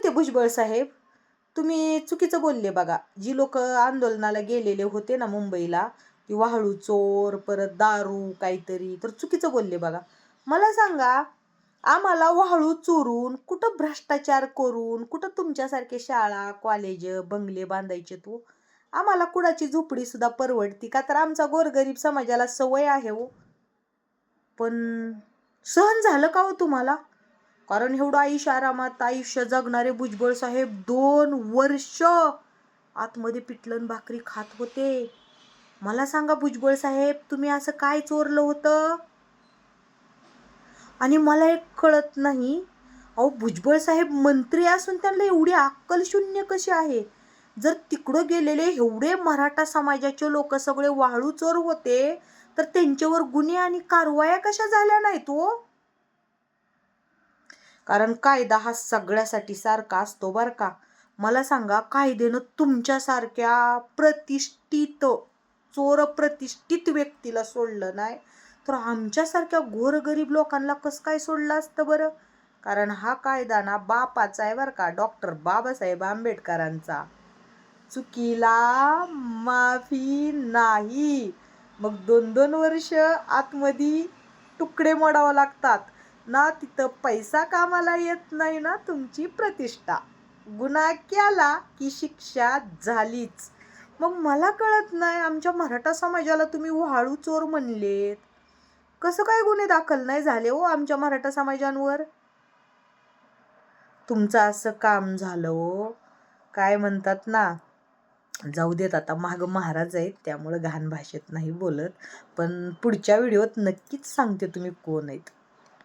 म्हणते भुजबळ साहेब तुम्ही चुकीचं बोलले बघा. जी लोक आंदोलनाला गेलेले होते ना मुंबईला ती वाहळू चोर परत दारू काहीतरी तर चुकीचं बोलले बघा. मला सांगा आम्हाला वाहळू चोरून कुठं भ्रष्टाचार करून कुठं तुमच्यासारखे शाळा कॉलेज बंगले बांधायचे तू? आम्हाला कुणाची झोपडी सुद्धा परवडती का? तर आमचा गोरगरीब समाजाला सवय आहे हो. पण सहन झालं का हो तुम्हाला? कारण एवढं आयुष्य आरामात आयुष्य जगणारे भुजबळ साहेब दोन वर्ष आतमध्ये पिटलन भाकरी खात होते. मला सांगा भुजबळ साहेब तुम्ही असं काय चोरलं होतं? आणि मला एक कळत नाही अहो भुजबळ साहेब मंत्री असून त्यांना एवढी अक्कल शून्य कशी आहे? जर तिकडं गेलेले एवढे मराठा समाजाचे लोक सगळे वाळू चोर होते तर त्यांच्यावर गुन्हे आणि कारवाया कशा झाल्या नाहीत हो? कारण कायदा हा सगळ्यासाठी सारखा असतो बरं का. मला सांगा कायद्यानं तुमच्यासारख्या प्रतिष्ठित चोर प्रतिष्ठित व्यक्तीला सोडलं नाही तर आमच्यासारख्या गोरगरीब लोकांना कसं काय सोडलं असतं बरं? कारण हा कायदा ना बापाचा आहे बरं का डॉक्टर बाबासाहेब आंबेडकरांचा. चुकीला माफी नाही. मग दोन दोन वर्ष आतमध्ये तुकडे मोडावं लागतात. ना तिथं पैसा कामाला येत नाही ना तुमची प्रतिष्ठा. गुन्हा केला की शिक्षा झालीच. मग मला कळत नाही आमच्या मराठा समाजाला तुम्ही वाळू चोर म्हणलेत. कसं काय गुन्हे दाखल नाही झाले हो आमच्या मराठा समाजांवर? तुमचं असं काम झालं हो. काय म्हणतात ना जाऊ देत आता माग महाराज आहेत त्यामुळं घाण भाषेत नाही बोलत. पण पुढच्या व्हिडिओत नक्कीच सांगते तुम्ही कोण आहेत.